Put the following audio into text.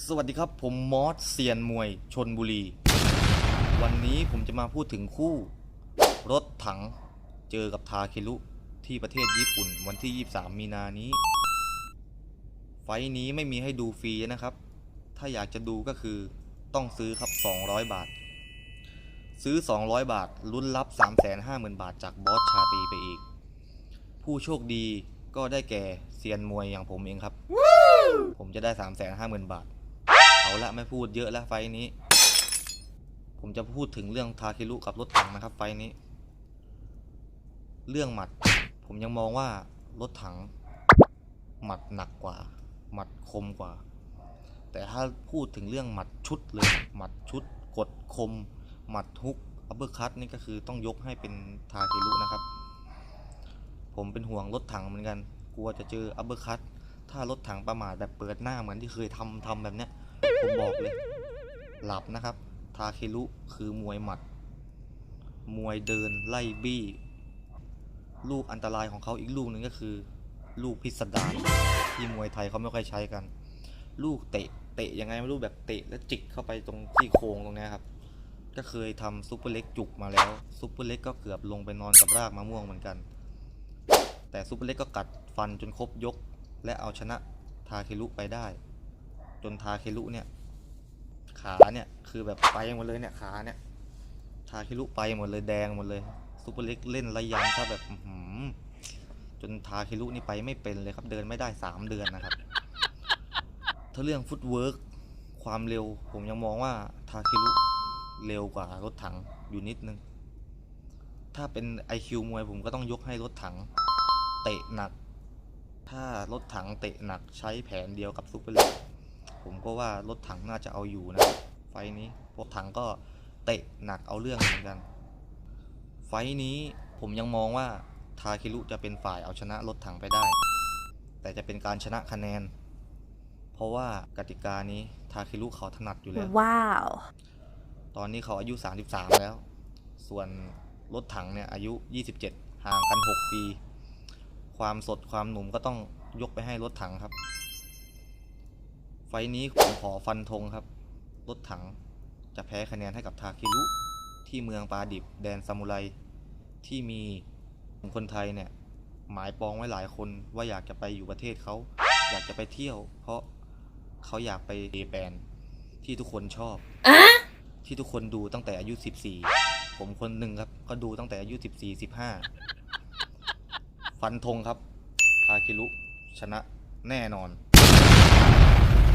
สวัสดีครับผมมอสเซียนมวยชนบุรี วันนี้ผมจะมาพูดถึงคู่ รถถังเจอกับทาเคลุที่ประเทศญี่ปุ่นวันที่ 23 มีนานี้ ไฟท์นี้ไม่มีให้ดูฟรีนะครับ ถ้าอยากจะดูก็คือต้องซื้อครับ 200 บาท ซื้อ 200 บาทลุ้นรับ 350,000 บาทจากบอสชาตรีไปอีก ผู้โชคดีก็ได้แก่เซียนมวยอย่างผมเองครับ ผมจะได้ 350,000 บาท เอาละไม่พูดเยอะแล้วไฟนี้ ผมจะพูดถึงเรื่องทาเคลุกับรถถังนะครับไฟนี้ เรื่องหมัด ผมยังมองว่ารถถัง หมัดหนักกว่า หมัดคมกว่า แต่ถ้าพูดถึงเรื่องหมัดชุดเลยหมัดชุด กดคม หมัดฮุกอัปเปอร์คัตนี่ก็คือต้องยกให้เป็นทาเคลุนะครับ ผมเป็นห่วงรถถังเหมือนกัน กลัวจะเจออัปเปอร์คัตถ้ารถถังประมาทแบบเปิดหน้าเหมือนที่เคยทำทำแบบเนี้ย ผมบอกเลย หลับนะครับ ทาเคลุคือมวยหมัด มวยเดินไล่บี้ ลูกอันตรายของเขาอีกลูกหนึ่งก็คือ ลูกพิสดารที่มวยไทยเขาไม่ค่อยใช้กัน ลูกเตะเตะยังไงไม่รู้แบบเตะแล้วจิกเข้าไปตรงที่โครงตรงนี้ครับ ก็เคยทำซุปเปอร์เล็กจุกมาแล้วซุปเปอร์เล็กก็เกือบลงไปนอนกับรากมะม่วงเหมือนกัน แต่ซุปเปอร์เล็กก็กัดฟันจนครบยก และเอาชนะทาเคลุไปได้ จนทาเคลุเนี่ย ขาเนี่ยคือแบบไปหมดเลยเนี่ยขาเนี่ย ทาเคลุไปหมดเลยแดงหมดเลยซุปเปอร์เล็กเล่นระยำถ้าแบบหือจนทาเคลุนี่ไปไม่เป็นเลยครับ เดินไม่ได้สามเดือนนะครับ ถ้าเรื่องฟุตเวิร์กความเร็ว ผมยังมองว่าทาเคลุเร็วกว่ารถถังอยู่นิดนึง ถ้าเป็น IQ มวยผมก็ต้องยกให้รถถัง เตะหนัก ถ้ารถถังเตะหนักใช้แผนเดียวกับซุปเปอร์เล็ก ผมก็ว่ารถถังน่าจะเอาอยู่นะไฟท์นี้รถถังก็เตะหนักเอาเรื่องเหมือนกัน ไฟท์นี้ผมยังมองว่าทาคิรุจะเป็นฝ่ายเอาชนะรถถังไปได้ แต่จะเป็นการชนะคะแนน เพราะว่ากติกานี้ทาคิรุเขาถนัดอยู่แล้ว Wow. ตอนนี้เขาอายุ 33 แล้ว ส่วนรถถังเนี่ยอายุ 27 ห่างกัน 6 ปี ความสดความหนุ่มก็ต้องยกไปให้รถถังครับ ไฟล์นี้ผมขอฟันธงครับ รถถังจะแพ้คะแนนให้กับทาคิรุ ที่เมืองปาดิบแดนซามูไร ที่มีคนไทยเนี่ย หมายปองไว้หลายคนว่าอยากจะไปอยู่ประเทศเขา อยากจะไปเที่ยว เพราะเขาอยากไปเอแปนที่ทุกคนชอบ ที่ทุกคนดูตั้งแต่อายุ 14 ผมคนหนึ่งครับ ก็ดูตั้งแต่อายุ 14 15 ฟันธงครับ ทาคิรุชนะแน่นอน